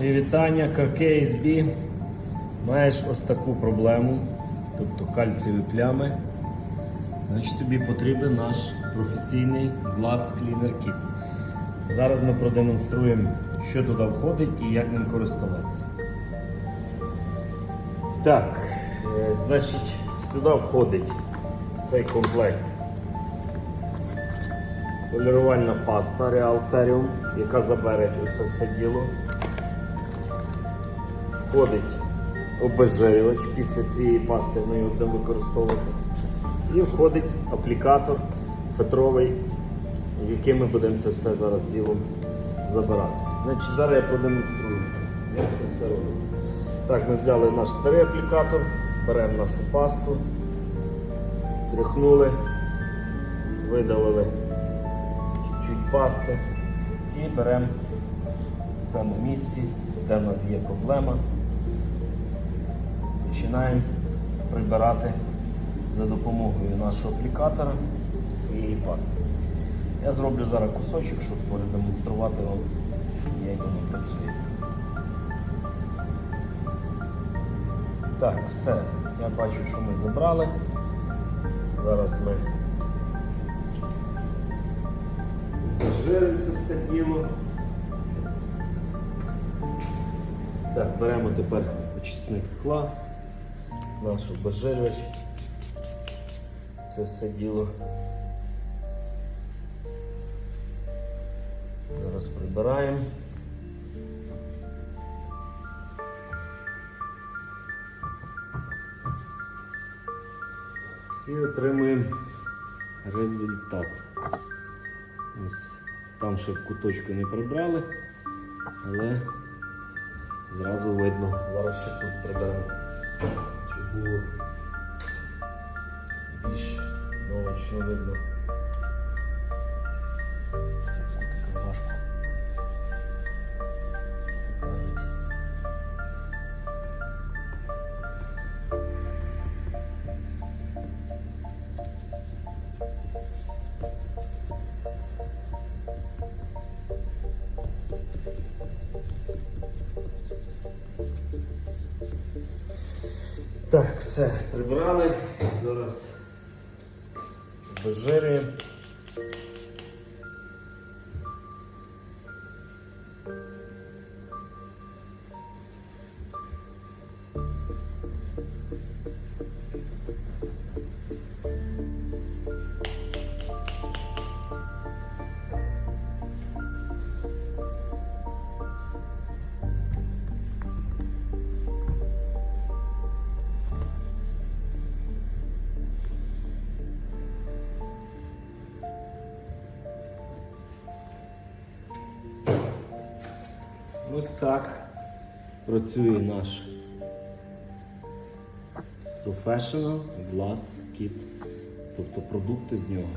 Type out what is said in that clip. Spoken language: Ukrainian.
Мої вітання, KSB. Маєш ось таку проблему, тобто кальцієві плями. Значить тобі потрібен наш професійний Glass Cleaner Kit. Зараз ми продемонструємо, що туди входить і як ним користуватися. Так, е, значить, сюди входить цей комплект. Полірувальна паста Real Cerium, яка забере це все діло. Входить обезжирювач, після цієї пасти ми його будемо використовувати. І входить аплікатор фетровий, яким ми будемо це все зараз ділом забирати. Значить, Зараз я продемонструю, як це все робиться. Так, ми взяли наш старий аплікатор, беремо нашу пасту, стряхнули, видалили чуть-чуть пасти і беремо в цьому місці, де в нас є проблема. Починаємо прибирати за допомогою нашого аплікатора цієї пасти. Я зроблю зараз кусочок, щоб продемонструвати вам, як воно працює. Так, все. Я бачу, що ми забрали. Зараз ми Жиримо це все діло. Так, беремо тепер очисник скла, наш обезжирювач. Це все діло. Зараз прибираємо. І отримуємо результат. Ось там ще в куточку не прибрали, але зразу видно. Зараз ще тут приберемо. bu iş ne olacak ne olacak Так, все, прибрали. Зараз обезжирюємо. Ось так працює наш Professional Glass Kit, тобто продукти з нього.